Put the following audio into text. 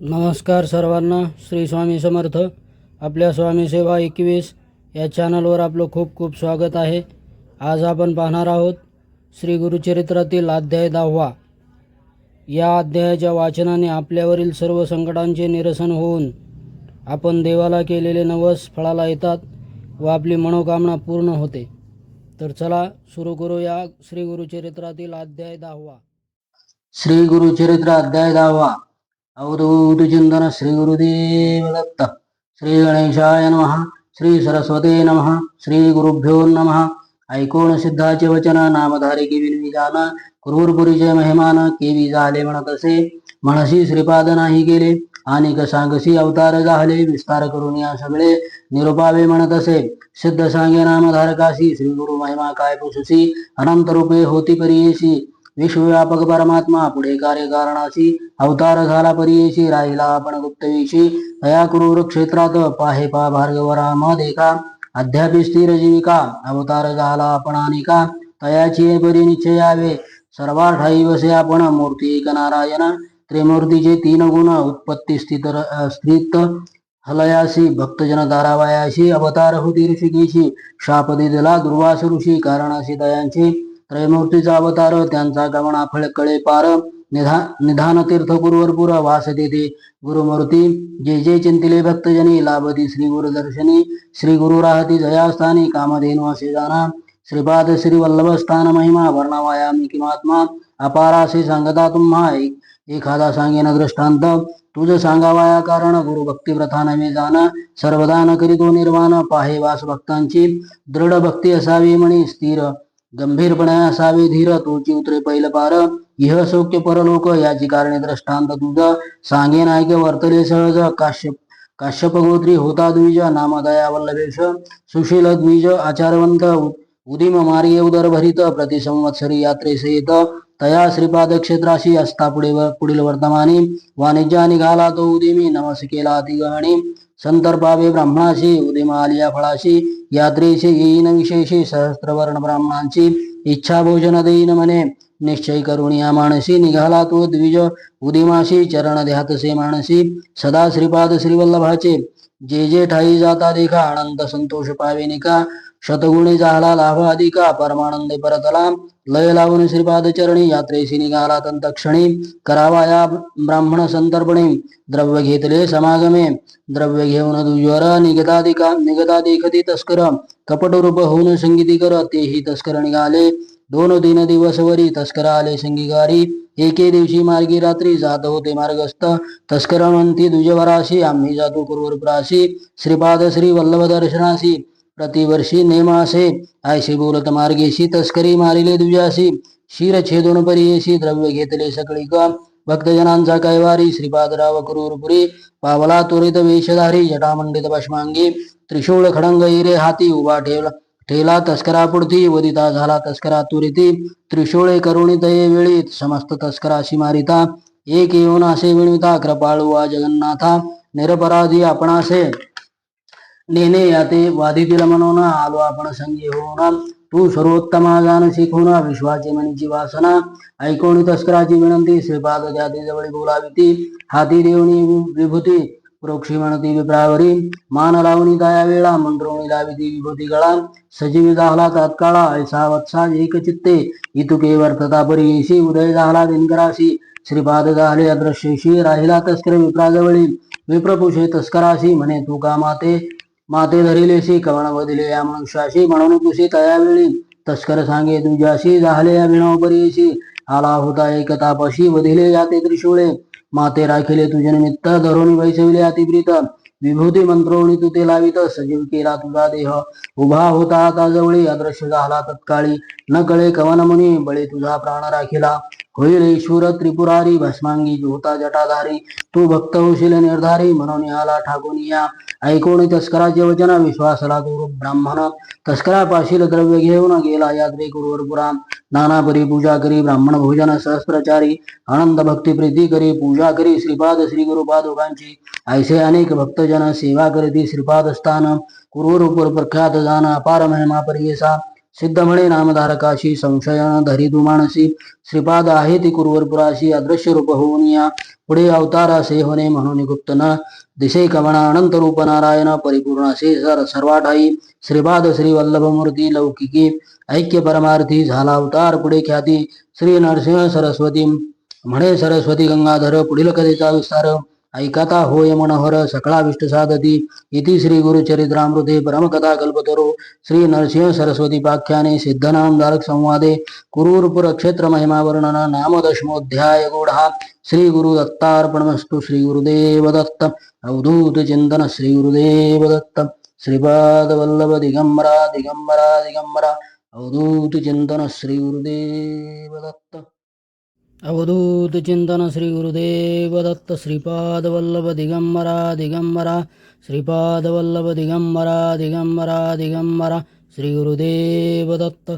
नमस्कार सर्वांना श्री स्वामी समर्थ. आपल्या स्वामी सेवा एकवीस या चॅनलवर आपलं खूप खूप स्वागत आहे. आज आपण पाहणार आहोत श्री गुरुचरित्रातील अध्याय दहावा. या अध्यायाच्या वाचनाने आपल्यावरील सर्व संकटांचे निरसन होऊन आपण देवाला केलेले नवस फळाला येतात व आपली मनोकामना पूर्ण होते. तर चला सुरू करूया श्री गुरुचरित्रातील अध्याय दहावा. श्री गुरुचरित्र अध्याय दहावा. अवधूत चिंतन श्री गुरुदेव दत्त श्री गणेशाय नमः। श्री सरस्वते नमः। श्री गुरुभ्यो नमः। ऐकून सिद्धाचे वचन नामधारी केवी जान क्रूरपुरीचे मेहमान केवी झाले म्हणत असे म्हणशी श्रीपाद नाही गेले आणि सांगसी अवतार झाले विस्तार करून या सगळे निरुपावे म्हणत असे सिद्ध सांगे नामधारकाशी श्री गुरु महिमा काय पुसुसी अनंत रूपे होती परियेशी। विश्वव्यापक परमात्मा पुढे कार्यकारणाशी अवतार झाला परियेशी राहिला आपण गुप्तविषी तया क्रूर क्षेत्रात पाहे पा भार्गवराम देखा. अध्यापी स्थिर जीविका अवतार झाला आपण अनेका. तयाची परी निश्चयावे सर्वार्थाई वसे आपण मूर्ती एक नारायण. त्रिमूर्तीचे तीन गुण उत्पत्ती स्थित स्थित. हलयासी भक्तजन दारावायाशी अवतार होती ऋषिकेशी. शाप दिला दुर्वास ऋषी कारणाशी दयांची. त्रयमूर्तीचा अवतार त्यांचा गमना फळ कळे पार. निधा निधान तीर्थ गुरुवरपुर वास देते गुरुमूर्ती. जे जे चिंतिले भक्तजनी लाभती श्री गुरु दर्शनी श्री गुरु राहती जयास्थानी कामधेनु असे जाना. श्रीपाद श्री वल्लभ स्थान महिमा वर्णवायामी किमात्मा अपाराशी सांगता तुम्हा एक एखादा सांगेन दृष्टांत. तुझ सांगावाया कारण गुरु भक्ती प्रथा नवे जाण सर्वदान करीतो निर्वाण पाहे वास भक्तांची दृढ भक्ती असावी म्हणी स्थिर. गंभीरपणे असावे धीर तुझी उतरे पैल पार. इह सौख्य परलोक याची कारणे दृष्टांत तुझ. सांगे नायक वर्तले सहज. काश्यप काश्यप गोत्री होता द्विज नामदया वल्लभेश. सुशील द्विज आचारवंत उदिम मार्गे उदर भरित प्रतिसंवत्सरी यात्रेस येत तया श्रीपाद क्षेत्राशी असता पुढे पुढील वर्तमानी वाणिज्य निघाला तो उदिमी, नमस गहणी। संतर्पावे ब्राह्मणाशी उदिम आलिया फळाशी यात्रेशी येईन विशेषी सहस्त्रवर्ण ब्राह्मणांची इच्छा भोजन देईन म्हणे निश्चय करून या मानसी निघाला तो द्विज उदिमाशी चरण ध्यातसे मानसी। सदा श्रीपाद श्रीवल्लभाचे। जे जे ठाई जाता देखा आनंद संतोष पावे निका। शतगुणी झाला लाभ अधिका परमानंद परतला लय लावून श्रीपाद चरणी यात्रेशी निघाला तंतक्षणी। करावा या ब्राह्मण संतर्पणी। द्रव्य घेतले समागमे। द्रव्य घेऊन दुज्वर निगदादिका निगदा देखती तस्कर। कपट रूप होऊन संगीती कर तेही तस्कर निघाले। दोन तीन दिवस वरी तस्कर आले संगीकारी एके दिवशी मार्गी रात्री जात होते मार्गस्थ। तस्कर म्हणती दुजवराशी आम्ही जातो कुरुवरपुराशी। श्रीपाद श्री वल्लभ दर्शनाशी। प्रतिवर्षी नेमासे। आयशी बोलत मार्गेशी तस्करी मारिले दुजासी। शिर छेदून परियेशी द्रव्य घेतले सकळी का भक्तजनांचा कैवारी श्रीपादराव क्रूरपुरी। पावला त्वरित वेशधारी जटामंडित पश्मांगी। त्रिशूळ खडंग इरे हाती उभा ठेवला ठेला तस्करापुढती वदिता झाला तस्करा तुरिती। त्रिशूळे करुणित ये वेळी समस्त तस्कराशी मारिता। एक येऊन असे विणविता कृपाळू वा जगन्नाथा। निरपराधी आपणासे। नेने याते वादितीला म्हणून आलो आपण संगी होऊन तू सर्वोत्तमा गान शिकून विश्वाची मनीची वासना. ऐकून तस्कराची विनंती श्रीपाद जाती जवळ बोलावी ती हाती देवणी विभूती प्रोक्षी म्हणती विप्रावरी. मान लावणी दया वेळा मंत्रोणी लावी ती विभूती गळा. सजीवी झाला तात्काळा ऐसा वत्सा एक चित्ते इतुके वर्तता परी उदय झाला दिनकराशी. श्रीपाद झाले अदृश्यशी राहिला तस्कर विप्राजवळी. विप्रपुषे तस्कराशी म्हणे तू कामाते माते माते धरिलेशी कवण बदिले या मनुष्याशी म्हणून तुशी तयावेळी तस्कर सांगे तुझ्याशी झाले या विणोपरीशी आला होता एक तापशी वधिले जाते त्रिशूळे. माते राखिले तुझे निमित्त धरून वैसविले अतिप्रीत. विभूती मंत्रोणी तू ते लावित सजीव केला तुझा देह. उभा होता आता जवळी अदृश्य झाला तत्काळी. न कळे कवन मुनी बळी तुझा प्राण राखिला. होईल त्रिपुरारी भस्मांगी होता जटाधारी, तू भक्त होशील निर्धारी म्हणून आला ठाकून या ऐकून तस्कराचे वचन? विश्वासला गुरु ब्राह्मण। तस्करा पाशील द्रव्य घेऊन गेला यात्रे कुरुवरपुरा। नाना परी पूजा करी, ब्राह्मण भोजन सहस्त्रचारी। आनंद भक्ती प्रीती करी, पूजा करी, श्रीपाद श्री गुरुपादोगांची ऐसे अनेक भक्तजन सेवा करीती श्रीपाद स्थान कुरुवरपूर प्रख्यात जाण अपार महिमा परियेसा सिद्धमणे नामधारकाशी संशय धरी तू मानसी. श्रीपाद आहे ती कुरवरपुराशी अदृश्य रूप होऊन या पुढे अवतार असे होणे म्हणून गुप्त न दिसे कमणा अनंत रूप नारायण परिपूर्ण असे सर सर्वाठाई श्रीपाद श्री वल्लभ मूर्ती लौकिकी. ऐक्य परमार्थी झाला अवतार पुढे ख्याती. श्री नरसिंह सरस्वती. म्हणे सरस्वती गंगाधर पुढील कथेचा विस्तार. ऐकता होय मनोहर सकळा विष्ट साधती इति श्री गुरुचरित्रामृते परमकथा कल्पतरो श्री नरसिंह सरस्वती पाख्याने सिद्धनामधारक संवादे कुरूरपुर क्षेत्र महिमा वर्णन नाम दशमोध्याय गूढा श्री गुरु दत्तार्पणमस्तु श्री गुरुदेव दत्त अवधूत चिंतन श्री गुरुदेव दत्त श्रीपाद वल्लभ दिगंबरा दिगंबरा दिगंबरा अवधूत चिंतन श्री गुरुदेव दत्त अवधूत चिंतन श्री गुरुदेव दत्त श्रीपाद वल्लभ दिगंबरा दिगंबरा श्रीपाद वल्लभ दिगंबरा दिगंबरा दिगंबरा श्री गुरुदेव दत्त